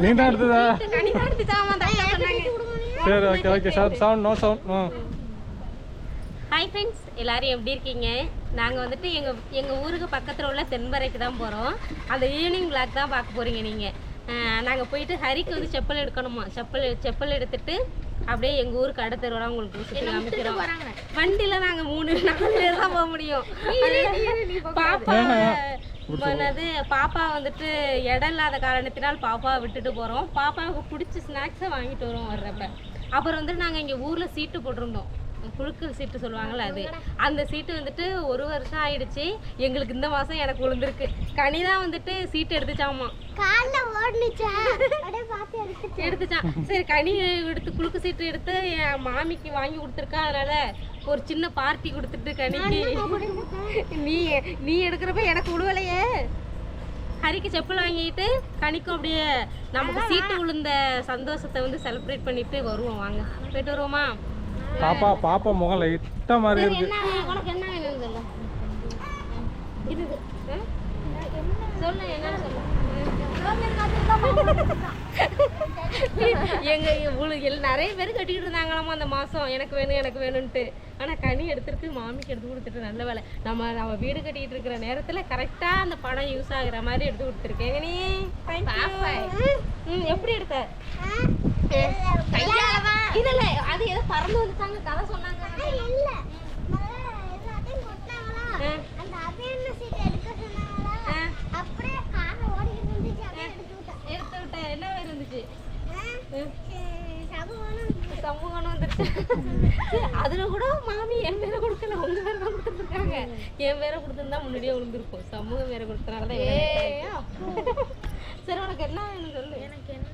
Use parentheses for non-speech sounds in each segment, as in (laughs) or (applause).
நீ தான் எடுத்ததா? சரி okay okay sir sound no sound hi friends எல்லாரும் எப்படி இருக்கீங்க? நாங்கள் வந்துட்டு எங்கள் எங்கள் ஊருக்கு பக்கத்தில் உள்ள தென்பறைக்கு தான் போகிறோம் அந்த ஈவினிங் பிளாக் தான் பார்க்க போகிறீங்க நீங்கள் நாங்கள் போயிட்டு ஹரிக்கு வந்து செப்பல் எடுக்கணுமா? செப்பல் செப்பல் எடுத்துட்டு அப்படியே எங்கள் ஊருக்கு அடுத்த தெருவெல்லாம் உங்களுக்கு சுற்றி காமிக்கிறோம். வண்டியில் நாங்கள் மூணு (laughs) நாலு பேர் தான் போக முடியும். பாப்பா என்னது பாப்பா வந்துட்டு இடம் இல்லாத காரணத்தினால் பாப்பாவை விட்டுட்டு போகிறோம் பாப்பாவுக்கு பிடிச்ச ஸ்நாக்ஸை வாங்கிட்டு வரோம் வர்றப்ப. அப்புறம் வந்துட்டு நாங்கள் இங்கே ஊரில் சீட்டு போட்டிருந்தோம். குழுக்கள் சீட்டு சொல்லுவாங்கல்ல அது. அந்த சீட்டு வந்துட்டு ஒரு வருஷம் ஆயிடுச்சு. எங்களுக்கு இந்த மாதம் எனக்கு விழுந்திருக்கு கனி தான் வந்துட்டு சீட்டு எடுத்துச்சாமா. எடுத்துச்சான். சரி கனி எடுத்து குலுக்கு சீட்டு எடுத்து என் மாமிக்கு வாங்கி கொடுத்துருக்கா. அதனால ஒரு சின்ன பார்ட்டி கொடுத்துட்டு கனிக்கு. நீ நீ எடுக்கிறப்ப எனக்கு விழுவலையே ஹரிக்கு செப்பல் வாங்கிட்டு கனிக்கும் அப்படியே நமக்கு சீட்டு விழுந்த சந்தோஷத்தை வந்து செலிப்ரேட் பண்ணிட்டு வருவோம். வாங்க. போயிட்டு வருவோமா? பாப்பா பாப்பா முகம் லைட்டா மாதிரி இருக்கு. என்ன உனக்கு என்ன வேணும்னு சொல்லு? இது? சொல்லு என்னன்னு சொல்லு? எங்க நிறைய பேர் கட்டிக்கிட்டு இருந்தாங்களாமா அந்த மாசம். எனக்கு வேணும் எனக்கு வேணும்ட்டு ஆனா கனி எடுத்துட்டு மாமிக்கு எடுத்து கொடுத்துட்டு நல்ல வேலை. நம்ம நம்ம வீடு கட்டிட்டு இருக்கிற நேரத்துல கரெக்டா அந்த பணம் யூஸ் ஆகுற மாதிரி எடுத்து கொடுத்துருக்கேன். நீ ம் எப்படி எடுத்த? இல்ல இல்ல அது ஏதோ பறந்து வந்துட்டாங்க. கதை சொன்னாங்க. இல்ல. முதல்ல எல்லாத்தையும் கொட்டினாங்களா? அந்த அபியன்ன சீட் எடுக்க சொன்னாங்களா? ஆ. அப்படியே இருந்துச்சு எடுத்து விட்டேன். என்ன இருந்துச்சு? சமூகம் வந்துருச்சு அதுல கூட மாமி என் பேரை கொடுக்கல. உங்க பேரை தான் கொடுத்துருக்காங்க. என் பேரை கொடுத்துருந்தா முன்னாடியே விழுந்திருக்கும் சமூகம் பேரை கொடுத்தனால தான் இவ்வளவு சரி உனக்கு என்ன வேணும் சொல்லு. எனக்கு என்ன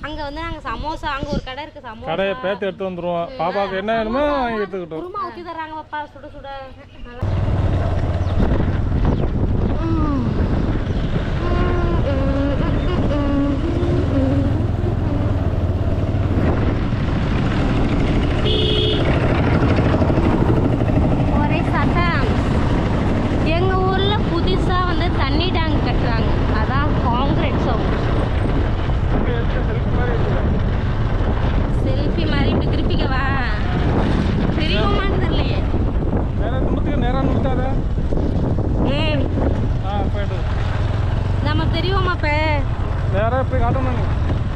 அங்க வந்து நாங்க சமோசா அங்க ஒரு கடை இருக்கு சமோசா. கடையை பேத்து எடுத்து வந்துருவோம். பாப்பாவுக்கு என்ன வேணுமோ வாங்கி எடுத்துக்கிட்டோம். குருமா ஊத்தி தர்றாங்க பாப்பா. சுட சுட நல்லா ஒரே சட்டம் எங்க ஊர்ல புதுசா வந்து தண்ணி டேங்க் கட்டுறாங்க அதான் காங்கிரீட் சவுண்ட் செல்ஃபி மாதிரி இப்படி திருப்பிக்கவா தெரியுமான்னு தெரியலையே நேரா நிமித்துக்கு நேரா நிமித்தாத ம் ஆ போயிட்டு நம்ம தெரியுமா இப்ப? நேரா இப்படி காட்டணும்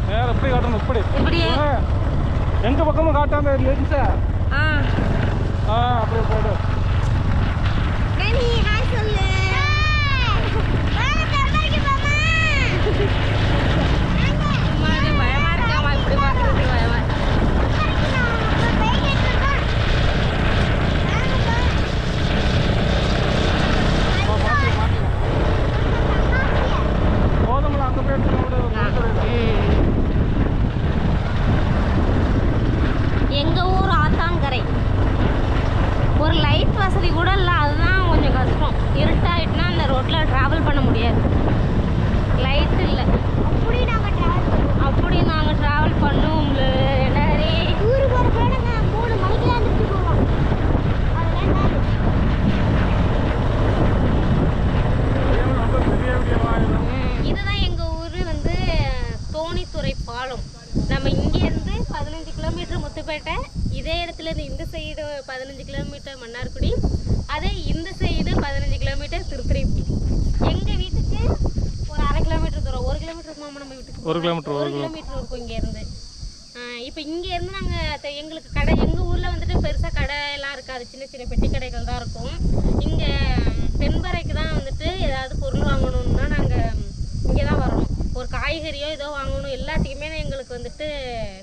நேரா இப்படி காட்டணும் இப்படி. இப்படியே ஆ. எங்க பக்கமும் காட்டாம லென்ஸா ஆ. ஆ அப்படியே போயிடு. ഇവിടെ பதினஞ்சு கிலோமீட்டர் முத்துப்பேட்டை. இதே இடத்துல இருந்து இந்த சைடு பதினஞ்சு கிலோமீட்டர் மன்னார்குடி. அதே இந்த சைடு பதினஞ்சு கிலோமீட்டர் திருத்துறைப்பூ எங்க வீட்டுக்கு ஒரு அரை கிலோமீட்டர் தூரம் ஒரு கிலோமீட்டர் இருக்குமா நம்ம வீட்டுக்கு ஒரு கிலோமீட்டர் ஒரு கிலோமீட்டர் இருக்கும் இங்க இருந்து இப்போ இங்க இருந்து நாங்க தெ- எங்களுக்கு கடை எங்க ஊர்ல வந்துட்டு பெருசா கடை எல்லாம் இருக்காது. சின்ன சின்ன பெட்டி கடைகள் தான் இருக்கும். இங்க தென்பறைக்கு தான் வந்துட்டு ஏதாவது பொருள் வாங்கணும்னா நாங்க இங்க தான் வரணும். ஒரு காய்கறியோ ஏதோ வாங்கணும் எல்லாத்துக்குமே எங்களுக்கு வந்துட்டு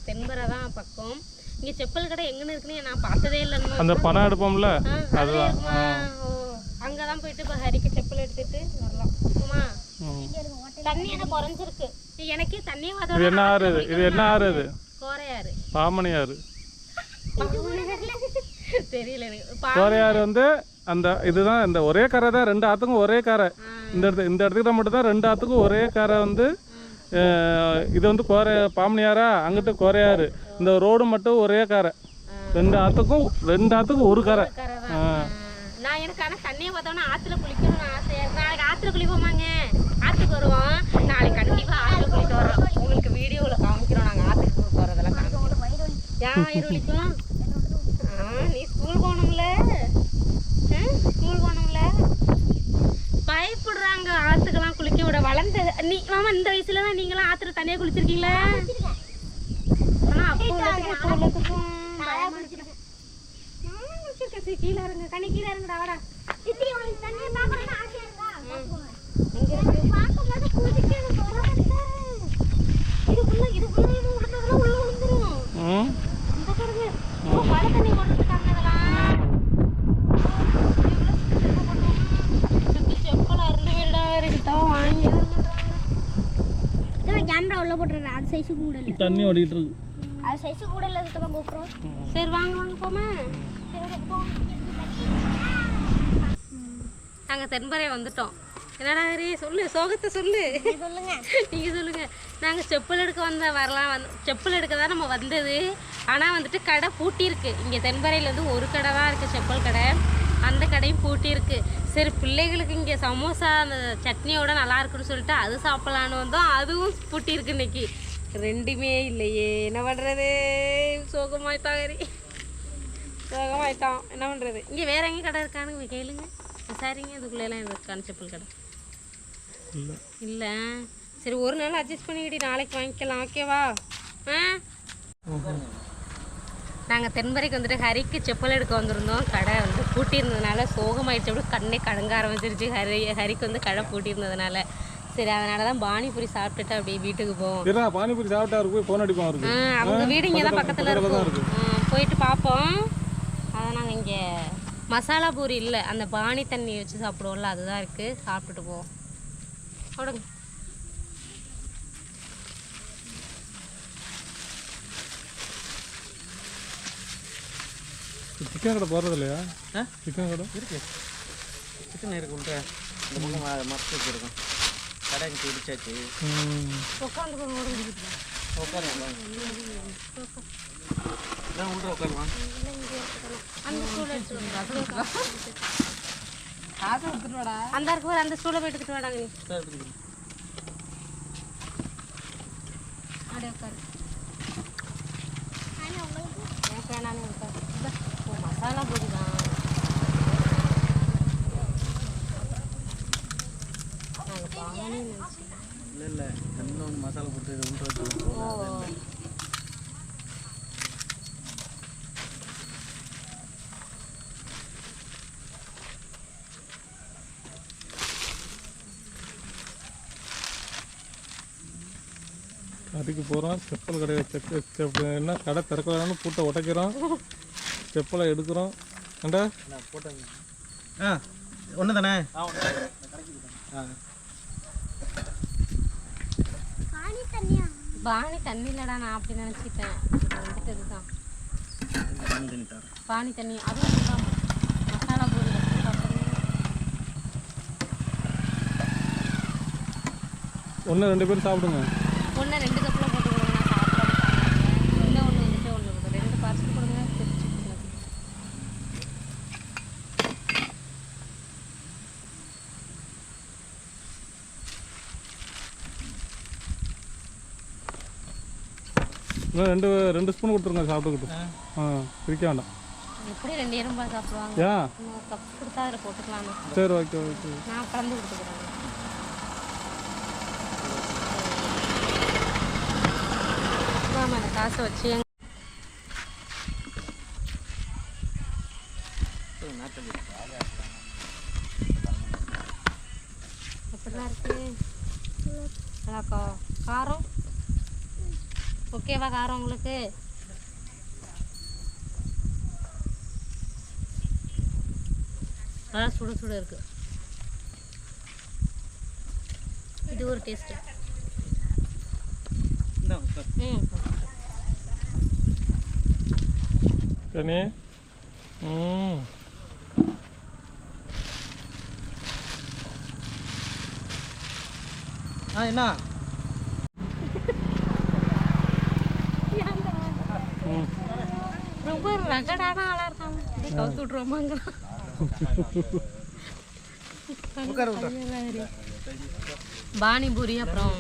தென்பறை தான் பக்கம். இங்க செப்பல் கடை எங்கன்னு இருக்குன்னு நான் பார்த்ததே இல்லைன்னு அந்த பணம் எடுப்போம்ல? அதுதான். ஓ அங்கதான் போயிட்டு இப்போ ஹரிக்கு செப்பல் எடுத்துட்டு வரலாம். ஆமா. தண்ணி என்ன குறைஞ்சிருக்கு எனக்கே தண்ணியே இது என்ன ஆறு இது? இது என்ன ஆறு இது? கோரையாறு. பாமணி ஆறு. (laughs) தெரியல எனக்கு. கோரையாறு வந்து அந்த இதுதான் இந்த ஒரே கரை தான் ரெண்டு ஆற்றுக்கும் ஒரே கரை. இந்த இடத்து இந்த இடத்துக்கிட்ட மட்டும் தான் ரெண்டு ஆற்றுக்கும் ஒரே கரை வந்து இது வந்து குறை பாமனியாரா? அங்கிட்டு கோரையாறு. இந்த ரோடு மட்டும் ஒரே கரை. ரெண்டு ஆற்றுக்கும் ரெண்டு ஆற்றுக்கும் ஒரு கரை. நான் பார்த்தோன்னா ஆற்றுல குளிக்கணும்னு ஆசையாக இருக்கு நாளைக்கு ஆற்றுல குளிப்போமாங்க? ஆற்றுக்கு வருவோம். நாளைக்கு கண்டிப்பாக ஆற்றுல குளிக்க வரோம். வீடியோவில் காமிக்கிறோம். நாங்கள் ஆற்றுக்கு போகிறதெல்லாம் காமிக்கிறோம் நீ மாமா இந்த வயசுல தான் நீங்களாம் ஆத்துல தனியா குளிச்சிருக்கீங்களா? ஆனா அப்போ உள்ளதுக்கும் கீழே இருங்க கனி கீழே இருங்கடா வாடா சித்தி உனக்கு தண்ணியை பார்க்கணும்னு ஆசையா இருக்கா எங்க இருக்கு பார்க்கும்போது குதிக்க எனக்கு வர இதுக்குள்ள இதுக்குள்ள இது விழுந்ததெல்லாம் உள்ள விழுந்துரும் ம் இந்த பாருங்க ஓ, மழை தண்ணி கொண்டுட்டாங்க இதெல்லாம் சுத்தி செப்பல் அருந்து விடா இருக்குதான் வாங்கி கேமரா உள்ள போட்டுறேன் அது சைஸு கூட இல்லை தண்ணி ஓடிட்டு இருக்கு. அது சைஸு கூட இல்லை சரி வாங்க வாங்க போமா நாங்கள் தென்பறை வந்துட்டோம். என்னடா ஹரி சொல்லு சோகத்தை சொல்லு. சொல்லுங்க. நீங்கள் சொல்லுங்க. நாங்கள் செப்பல் எடுக்க வந்த வரலாம் வந்து செப்பல் எடுக்க தான் நம்ம வந்தது. ஆனால் வந்துட்டு கடை பூட்டியிருக்கு. இங்கே தென்பறையில் வந்து ஒரு கடை தான் இருக்குது செப்பல் கடை. அந்த கடையும் பூட்டியிருக்கு. சரி பிள்ளைகளுக்கு இங்கே சமோசா அந்த சட்னியோட நல்லா இருக்குன்னு சொல்லிட்டு அது சாப்பிட்லான்னு வந்தோம். அதுவும் பூட்டியிருக்கு இன்னைக்கு. ரெண்டுமே இல்லையே. என்ன பண்ணுறது சோகமாயிட்டான் ஹரி சோகமாயிட்டான். என்ன பண்ணுறது இங்கே வேற எங்கே கடை இருக்கான்னு கேளுங்க. விசாரிங்க. இதுக்குள்ளெல்லாம் இருக்கான்னு செப்பல் கடை. இல்லை. சரி ஒரு நாள் அட்ஜஸ்ட் பண்ணிக்கிட்டு நாளைக்கு வாங்கிக்கலாம். ஓகேவா ஆ? நாங்கள் தென்பறைக்கு வந்துட்டு ஹரிக்கு செப்பல் எடுக்க வந்திருந்தோம். கடை வந்து பூட்டியிருந்ததுனால சோகமாயிடுச்சு. அப்படியே கண்ணே கலங்க ஆரம்பிச்சிருச்சு. ஹரி ஹரிக்கு வந்து கடை பூட்டியிருந்ததுனால. சரி அதனால தான் பானிபூரி சாப்பிட்டுட்டு அப்படியே வீட்டுக்கு போவோம். இரா பானிபூரி சாப்பிட்டா இருக்கு போய் ஃபோன் அடிப்பான் இருக்கு அவங்க வீடு இங்கே தான் பக்கத்தில் இருக்கும். போயிட்டு பார்ப்போம். அதான் நாங்கள் இங்கே மசாலா பூரி இல்லை அந்த பானி தண்ணி வச்சு சாப்பிடுவோம்ல அதுதான் இருக்குது சாப்பிட்டுட்டு போவோம். கொடுங்க சிக்கன் கடை போகிறது இல்லையா? சிக்கன் கடை? இருக்கு. சிக்கன் இருக்கு உள்ள இந்த பக்கம் ம- மரத்து வச்சிருக்கோம் கடை இங்கே இடிச்சாச்சு ம் உட்காந்து உட்காரலாம் நான் உள்ள உட்காருவான் அந்த இருக்கு அந்த ஸ்டூலை போய் எடுத்துட்டு வாடாங்க நீ. அப்படியே உட்காரு. மசாலா பொடி தான் நாங்கள் பானி நினச்சோம் இல்லை இல்லை தண்ணியில் ஒன்று மசாலா போட்டு இது உள்ள வச்சு கடைக்கு போகிறோம் செப்பல் கடையை செக் செப் என்ன கடை திறக்க வேணாலும் பூட்டை உடைக்கிறோம். செப்பலை எடுக்கிறோம். ஏண்டா? போட்டாங்க ஆ ஒன்று தானே ஆ. தண்ணியா? பானி தண்ணி இல்லடா நான் அப்படி நினச்சிட்டேன் வந்துட்டு இதுதான். தண்ணி தண்ணி தரேன். பானி தண்ணி. அதுவும் மசாலா சாப்பிடுறது. ஒன்று ரெண்டு பேரும் சாப்பிடுங்க. ஒன்று ரெண்டு கப்பில் போட்டு கொடுங்க நான் சாப்பிட இன்னும் ஒன்று வந்துட்டு ஒன்று கொடுங்க ரெண்டு பார்சல் கொடுங்க பிரிச்சு கொடுங்க இன்னும் ரெண்டு ரெண்டு ஸ்பூன் கொடுத்துருங்க சாப்பிட்டுக்கிட்டு. ஆ. பிரிக்க வேண்டாம். எப்படி ரெண்டு எறும்பா சாப்பிடுவாங்க? ஏன் கப் கொடுத்தா அதில் போட்டுக்கலாம்னு சரி ஓகே ஓகே நான் கலந்து கொடுத்துக்கிறேன். ஆமாம் அந்த காசை வச்சு நாட்டு எப்படிலாம் இருக்கு? நல்லா காரம்? ஓகேவா காரம் உங்களுக்கு. நல்லா சுட சுட இருக்கு. இது ஒரு. ம் கனி ம். ஆ என்ன ம் ரொம்ப ரகடான ஆளாக இருக்காங்க. கவுத்து உட்கார பானிபூரி அப்புறம்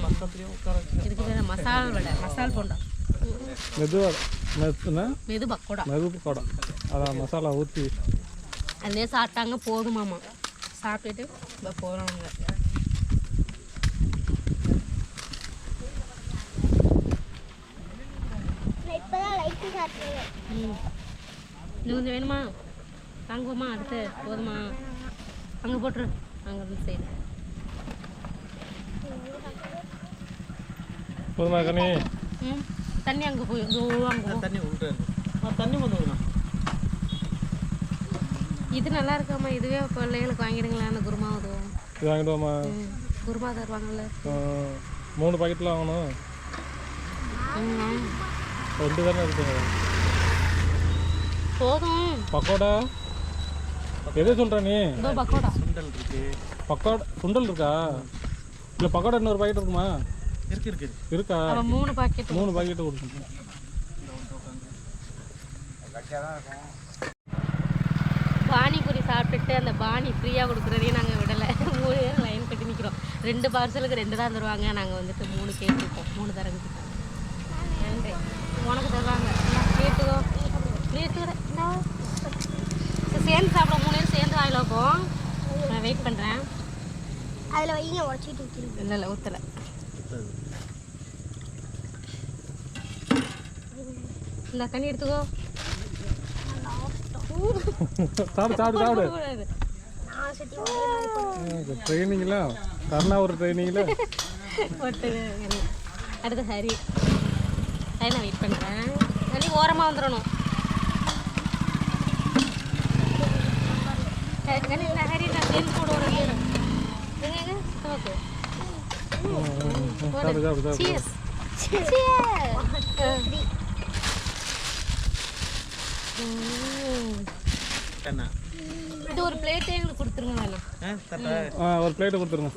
இதுக்கு பேர் மசால் வடை மசால் போண்டா. மெத்துனா மெது பக்கோடா. மெது பக்கோடா. அதான் மசாலா ஊற்றி அதுலேயே சாப்பிட்டாங்க போதுமாமா சாப்பிட்டுட்டு இப்போ போகிறவங்க நான் இப்பதான் லைட்டு சாப்பிடுவேன் ம் இன்னும் கொஞ்சம் வேணுமா? வாங்குவோமா அடுத்து? போதுமா? அங்கே போட்டுரு. அங்கே இருந்து சைடு போதுமா கனி ம். தண்ணி அங்கே போய் அங்கே தண்ணி தண்ணி வந்து இது நல்லா இருக்காம்மா. இதுவே பிள்ளைகளுக்கு வாங்கிடுங்களேன் அந்த குருமா உதவும். இது வாங்கிடுவோமா? குருமா தருவாங்கல்ல. மூணு பாக்கெட்டில் வாங்கணும். ரெண்டு தானே இருக்குங்க போதும். பக்கோடா? எதை சொல்கிற நீ? இதோ பக்கோடா. சுண்டல் இருக்கு. பக்கோடா சுண்டல் இருக்கா? இல்லை பக்கோடா இன்னொரு பாக்கெட் இருக்குமா? இருக்கு இருக்கு. இருக்கா? மூணு பாக்கெட் மூணு பாக்கெட்டு கொடுத்துருக்கேன் பானிபூரி சாப்பிட்டுட்டு அந்த பானி ஃப்ரீயாக கொடுக்குறதையும் நாங்கள் விடலை. மூணு பேர் லைன் கட்டி நிற்கிறோம் ரெண்டு பார்சலுக்கு ரெண்டு தான் தருவாங்க. நாங்கள் வந்துட்டு மூணு கேட்டுருக்கோம் மூணு தரங்க நன்றி. உனக்கு தருவாங்க. கேட்டுக்கோ. கேட்டுக்கிறேன் சேர்ந்து சாப்பிட மூணு பேரும் சேர்ந்து வாயில் வைப்போம். நான் வெயிட் பண்ணுறேன் அதில் வைங்க உடச்சிட்டு ஊற்றிடுங்க இல்லை இல்லை ஊற்றலை இந்த கண்ணி எடுத்துக்கோ. சாப்பிடு சாப்பிடு சாப்பிடு. ட்ரைனிங்கில் கருணா ஒரு ட்ரைனிங்கில் போட்டு கனி. அடுத்து ஹரி. ஹரி நான் வெயிட் பண்ணுறேன் ஓரமாக வந்துடணும் கூட ஒரு Cheers. இது பிளேட்டே எங்களுக்கு கொடுத்துருங்க ஆ ஆ ஒரு பிளேட்டை கொடுத்துருங்க.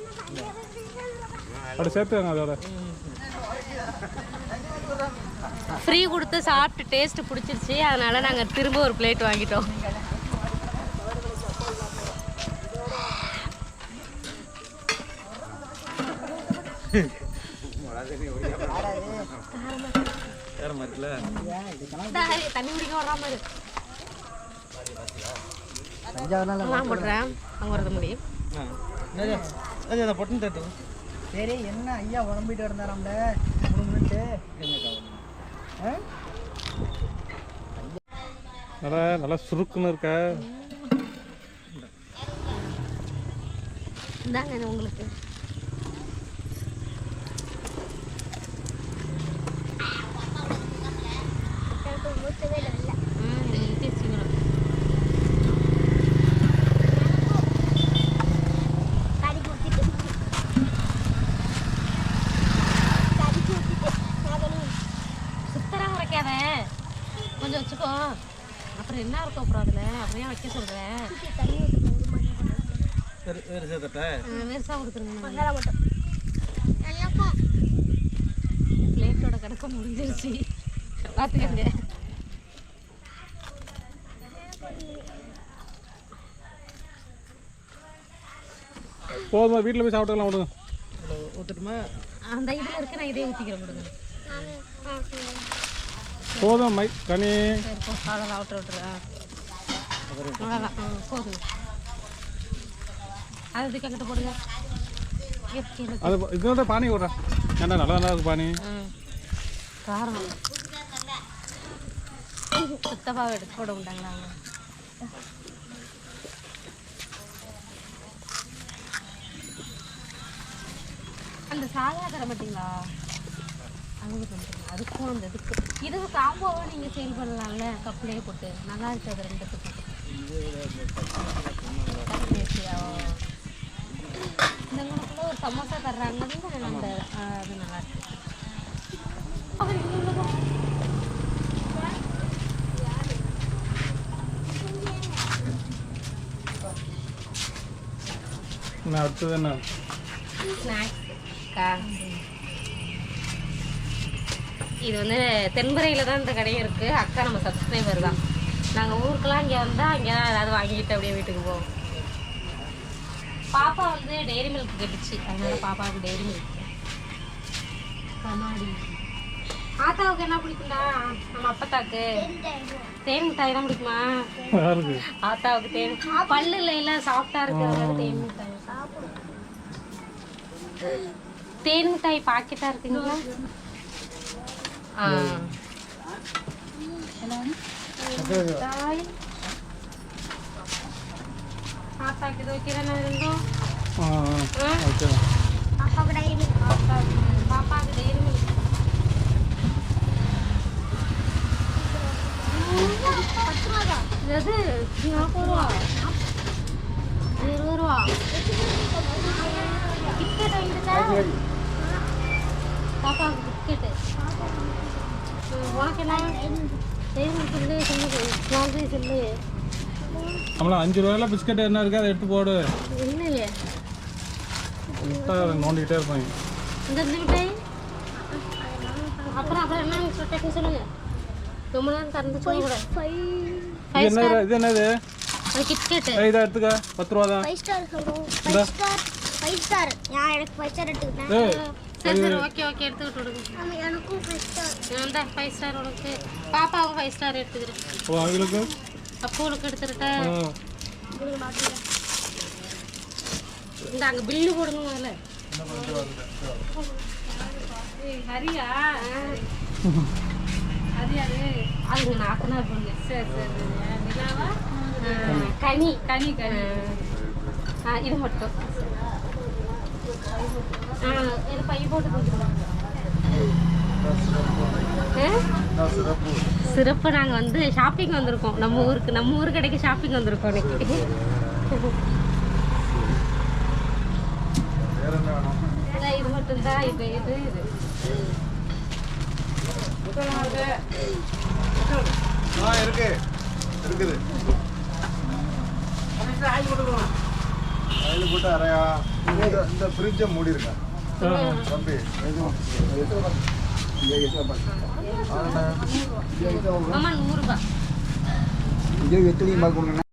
அப்படி சேர்த்துங்க அதோட. ஃப்ரீ கொடுத்து சாப்பிட்டு டேஸ்ட் பிடிச்சிருச்சு. அதனால நாங்கள் திரும்ப ஒரு பிளேட் வாங்கிட்டோம். இந்தா ஹரி, தண்ணி குடிக்க வராம இரு நான் போடுறேன். அங்கே வரது முடியும் பொட்டுன்னு தட்டு. சரி என்ன ஐயா உடம்பிட்டு இருந்தாராம்ல? மூணு மினிட்டு நல்லா நல்லா சுருக்குன்னு இருக்க. இந்தாங்க உங்களுக்கு எனக்கு ஊற்றவே இல்லை ம் இது ஊற்றிடுச்சிங்களா கறிக்கு ஊற்றிட்டு கறிக்கு ஊற்றிட்டு நான் பண்ணி சுத்தரா உரைக்காத கொஞ்சம் வச்சுக்கோ. அப்புறம் என்ன இருக்கும் அப்புறம் அதில்? அப்படியே வைக்க சொல்கிறேன் தண்ணி ஊற்றிட்டு வேறு வேறு சேர்த்தட்டா பெருசாக கொடுத்துருங்க. பிளேட்டோட கணக்கு முடிஞ்சிருச்சு. பார்த்துக்கங்க போதுமா வீட்டில் போய் சாப்பிட்டுக்கலாம் விடுங்க. ஊற்றுட்டுமா அந்த இதில் இருக்கு நான் இதே ஊற்றிக்கிறேன் சரி போதும் மை கனி. அவ்வளோதான் விட்டு விட்டுறேன் அவ்வளோதான் போதுங்க அது இதுக்கு அங்கிட்ட போடுங்க? கீழே, கீழே. அது இதோட பானி விட்றேன் ஏன்டா நல்லா நல்லா இருக்கு பானி. காரம் சுத்தமாக எடுத்து போட மாட்டாங்களா அந்த சாதா தர மாட்டீங்களா அதுக்கு பண்ணுறீங்க அதுக்கும் அந்த இதுக்கு. இதுக்கு காம்போவை நீங்கள் சேல் பண்ணலாம்ல? கப்லேயே போட்டு. நல்லா இருக்கு அது ரெண்டுத்துக்கும்? இந்த உனக்குள்ள ஒரு சமோசா தர்றாங்க. அந்த அது நல்லா இருக்கு. அவர் இங்க அடுத்தது என்ன? ஸ்நாக்ஸ் அக்கா இது வந்து தென்புரையில் தான் இந்த கடையும் இருக்குது அக்கா நம்ம சப்ஸ்கிரைபர் தான். நாங்கள் ஊருக்கெல்லாம் இங்கே வந்தால் இங்கே தான் ஏதாவது வாங்கிட்டு அப்படியே வீட்டுக்கு போவோம். பாப்பா வந்து டெய்ரி மில்க் கட்டுச்சு. அதனால பாப்பாவுக்கு டெய்ரி மில்க் கண்ணாடி. ஆத்தாவுக்கு என்ன பிடிக்கும்டா? நம்ம அப்பத்தாக்கு. தேன் மிட்டாய் தான் பிடிக்குமா? ஆத்தாவுக்கு தேன். பல்லுல எல்லாம் சாஃப்டா இருக்கிறதுனால தேன் மிட்டாய். தேன் மிட்டாய் பாக்கெட்டா இருக்குங்களா ஆ ஆத்தாக்கு இது வைக்கிறேன் ரெண்டும் ஆ ஆ? ஓகே பாப்பாக்கு டைரி ரூபா தான் எது? நாற்பது ரூபா. இருபது ரூபா. கிட்கெட் சொல்லு சொல்லு. சொல்லு. நம்மள அஞ்சு ரூபாயில பிஸ்கட் என்ன இருக்கு? அதை எடுத்து போடு. இல்லையே. நோண்டிக்கிட்டே இருப்பாங்க. இந்த இந்த மிட்டாய் அப்புறம் அப்புறம் என்ன டக்குன்னு சொல்லுங்க. ரொம்ப நேரம் திறந்து சொல்லக்கூடாது இது என்ன இது என்னது? ஏய், இதை எடுத்துக்க. பத்து ரூபா தான். ஃபைவ் ஸ்டார் சொல்லுவோம் ஃபைவ் ஸ்டார் ஃபைவ் ஸ்டார் நான் எனக்கு ஃபைவ் ஸ்டார் எடுத்துக்கிட்டேன். சரி சரி ஓகே ஓகே எடுத்துக்கிட்டு விடுங்க எனக்கும் ஃபைவ் ஸ்டார் இந்த ஃபைவ் ஸ்டார் உனக்கு. பாப்பாவுக்கு ஃபைவ் ஸ்டார் எடுத்துக்கிறேன். ஓ அவங்களுக்கு? அப்போலுக்கு இந்த அங்கே பில்லு போடுங்க முதல்ல. ஹரியா? ஹரியாரு அதுங்க நாத்தனார் பொண்ணு சரி சரி கனி கனி கனி. இது மட்டும் ஆ இது பை போட்டு கொடுத்துருவோம் சிறப்பு நாங்கள் வந்து ஷாப்பிங் வந்திருக்கோம். நம்ம ஊருக்கு நம்ம ஊர் கடைக்கு ஷாப்பிங் வந்திருக்கோம் இன்னைக்கு. இது மட்டும் தான் இது இது இது ஆ இருக்கு. இருக்குது. போட்டு அரையா. இந்த இந்த ஃப்ரிட்ஜை மூடிருங்க. தம்பி பார்க்கணுங்க